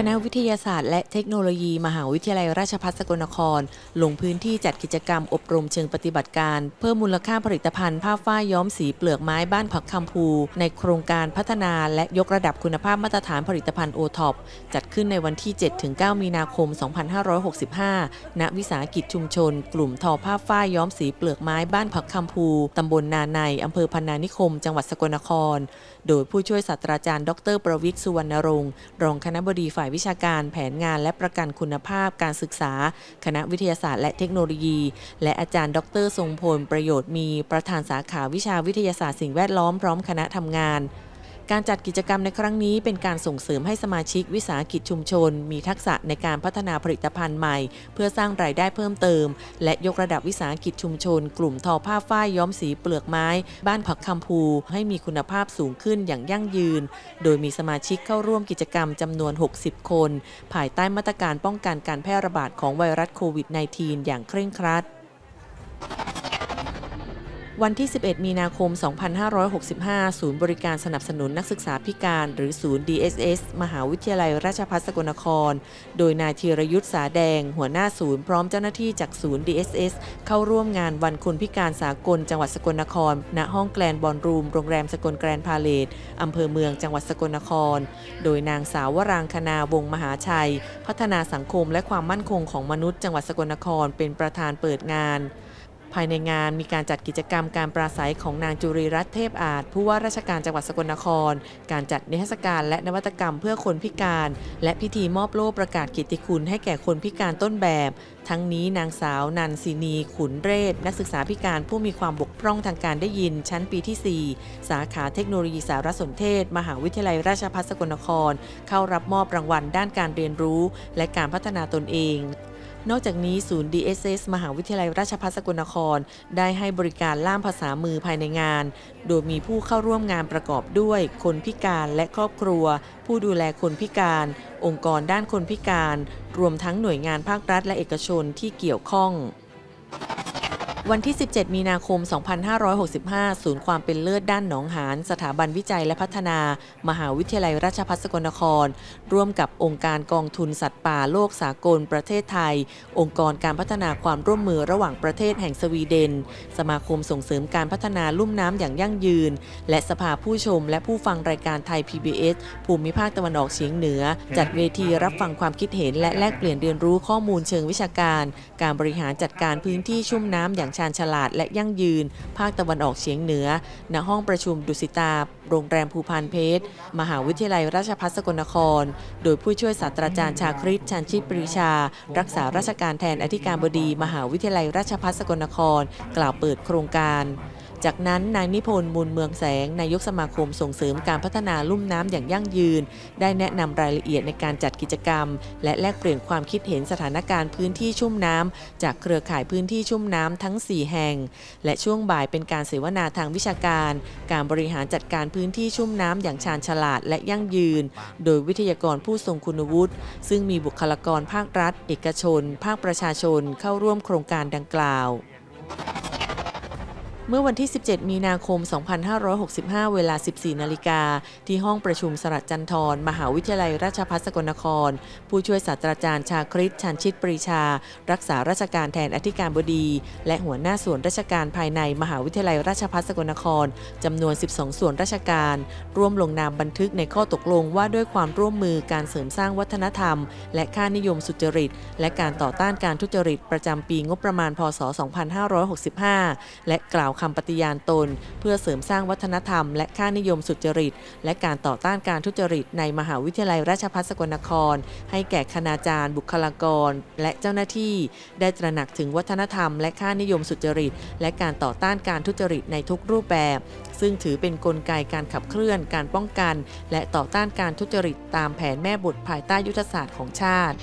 คณะวิทยาศาสตร์และเทคโนโลยี มหาวิทยาลัยราชภัฏสกลนคร ลงพื้นที่จัดกิจกรรมอบรมเชิงปฏิบัติการ เพิ่มมูลค่าผลิตภัณฑ์ผ้าฝ้ายย้อมสีเปลือกไม้บ้านผักคำพูในโครงการพัฒนาและยกระดับคุณภาพมาตรฐานผลิตภัณฑ์โอท็อปจัดขึ้นในวันที่ 7-9 มีนาคม 2565 ณ วิสาหกิจชุมชน กลุ่มทอผ้าฝ้ายย้อมสีเปลือกไม้บ้านผักคำพูตำบลนาในอำเภอพันนานิคม จังหวัดสกลนคร โดยผู้ช่วยศาสตราจารย์ ดร ประวิทย์สุวรรณรงค์รองคณบดีฝ่ายวิชาการแผนงานและประกันคุณภาพการศึกษา คณะวิทยาศาสตร์และเทคโนโลยี และอาจารย์ ดร ทรงพล ประโยชน์มีประธานสาขาวิชาวิทยาศาสตร์สิ่งแวดล้อมพร้อมคณะทำงาน การจัดกิจกรรมในครั้งนี้เป็นการส่งเสริมให้สมาชิกวิสาหกิจชุมชน มีทักษะในการพัฒนาผลิตภัณฑ์ใหม่ เพื่อสร้างรายได้เพิ่มเติม และยกระดับวิสาหกิจชุมชน กลุ่มทอผ้าฝ้ายย้อมสีเปลือกไม้ บ้านผักคำพูให้มีคุณภาพสูงขึ้นอย่างยั่งยืน โดยมีสมาชิกเข้าร่วมกิจกรรมจำนวน 60 คน ภายใต้มาตรการป้องกันการแพร่ระบาดของไวรัสโควิด -19 อย่างเคร่งครัด วันที่ 11 มีนาคม 2565 ศูนย์บริการสนับสนุนนักศึกษาพิการ หรือศูนย์ DSS มหาวิทยาลัยราชภัฏสกลนคร โดยนายธีรยุทธ์สาแดง หัวหน้าศูนย์พร้อมเจ้าหน้าที่จากศูนย์ DSS เข้าร่วมงานวันคนพิการสากล จังหวัดสกลนคร ณ ห้องแกลนบอลรูม โรงแรมสกลแกรนพาเลตอำเภอเมืองจังหวัดสกลนคร โดยนางสาววรางคนาวงศ์มหาชัย พัฒนาสังคมและความมั่นคงของมนุษย์จังหวัดสกลนคร เป็นประธานเปิดงาน ภายในงานมีการจัดกิจกรรมการปราศัยของนางจุรีรัตน์เทพอาจผู้ว่าราชการจังหวัดสกลนคร การจัดนิทรรศการและนวัตกรรมเพื่อคนพิการ และพิธีมอบโล่ประกาศกียรติคุณให้แก่คนพิการต้นแบบ ทั้งนี้นางสาวนันซีนี ขุนเรศ นักศึกษาพิการผู้มีความบกพร่องทางการได้ยินชั้นปีที่ 4 สาขาเทคโนโลยีสารสนเทศ มหาวิทยาลัยราชภัฏสกลนคร เข้ารับมอบรางวัลด้านการเรียนรู้ และการพัฒนาตนเอง นอกจากนี้ศูนย์ DSS มหาวิทยาลัยราชภัฏสกลนคร ได้ให้บริการล่ามภาษามือภายในงาน โดยมีผู้เข้าร่วมงานประกอบด้วย คนพิการและครอบครัว ผู้ดูแลคนพิการ องค์กรด้านคนพิการ รวมทั้งหน่วยงานภาครัฐและเอกชนที่เกี่ยวข้อง วันที่ 17 มีนาคม 2565 ศูนย์ความเป็นเลิศด้านหนองหาน สถาบันวิจัยและพัฒนา มหาวิทยาลัยราชภัฏสกลนคร ร่วมกับองค์การกองทุนสัตว์ป่าโลกสากลประเทศไทย องค์กรการพัฒนาความร่วมมือระหว่างประเทศแห่งสวีเดน สมาคมส่งเสริมการพัฒนาลุ่มน้ำอย่างยั่งยืน และสภาผู้ชมและผู้ฟังรายการไทย PBS ภูมิภาคตะวันออกเฉียงเหนือ จัดเวทีรับฟังความคิดเห็น และแลกเปลี่ยนเรียนรู้ข้อมูลเชิงวิชาการ การบริหารจัดการพื้นที่ชุ่มน้ำอย่างชาญฉลาดและยั่งยืน ภาคตะวันออกเฉียงเหนือ ณ ห้องประชุมดุสิตา โรงแรมภูพานเพชร มหาวิทยาลัยราชภัฏสกลนคร โดยผู้ช่วยศาสตราจารย์ชาคริตชันชิตปรีชา รักษาราชการแทนอธิการบดี มหาวิทยาลัยราชภัฏสกลนคร กล่าวเปิดโครงการ จากนั้นนายนิพนธ์มูลเมืองแสงนายกสมาคมส่งเสริมการพัฒนาลุ่มน้ำอย่างยั่งยืน ได้แนะนำรายละเอียดในการจัดกิจกรรม และแลกเปลี่ยนความคิดเห็นสถานการณ์พื้นที่ชุ่มน้ำจากเครือข่ายพื้นที่ชุ่มน้ำทั้ง 4 แห่ง และช่วงบ่ายเป็นการเสวนาทางวิชาการ การบริหารจัดการพื้นที่ชุ่มน้ำอย่างชาญฉลาดและยั่งยืน โดยวิทยากรผู้ทรงคุณวุฒิซึ่งมีบุคลากรภาครัฐ เอกชน ภาคประชาชนเข้าร่วมโครงการดังกล่าว เมื่อวันที่ 17 มีนาคม 2565 เวลา 14 นาฬิกา ที่ห้องประชุมสระจันทร มหาวิทยาลัยราชภัฏสกลนคร ผู้ช่วยศาสตราจารย์ชาคริตชันชิตปรีชา รักษาราชการแทนอธิการบดี และหัวหน้าส่วนราชการภายในมหาวิทยาลัยราชภัฏสกลนคร จำนวน 12 ส่วนราชการ ร่วมลงนามบันทึกในข้อตกลงว่าด้วยความร่วมมือการเสริมสร้างวัฒนธรรม และค่านิยมสุจริต และการต่อต้านการทุจริตประจำปีงบประมาณพศ 2565 และกล่าวคำปฏิญาณตน เพื่อเสริมสร้างวัฒนธรรม และค่านิยมสุจริต และการต่อต้านการทุจริต ในมหาวิทยาลัยราชภัฏสกลนคร ให้แก่คณาจารย์ บุคลากร และเจ้าหน้าที่ ได้ตระหนักถึงวัฒนธรรม และค่านิยมสุจริต และการต่อต้านการทุจริตในทุกรูปแบบ ซึ่งถือเป็นนกลไกการขับเคลื่อน การป้องกัน และต่อต้านการทุจริตตามแผนแม่บทภายใต้ยุทธศาสตร์ของชาติ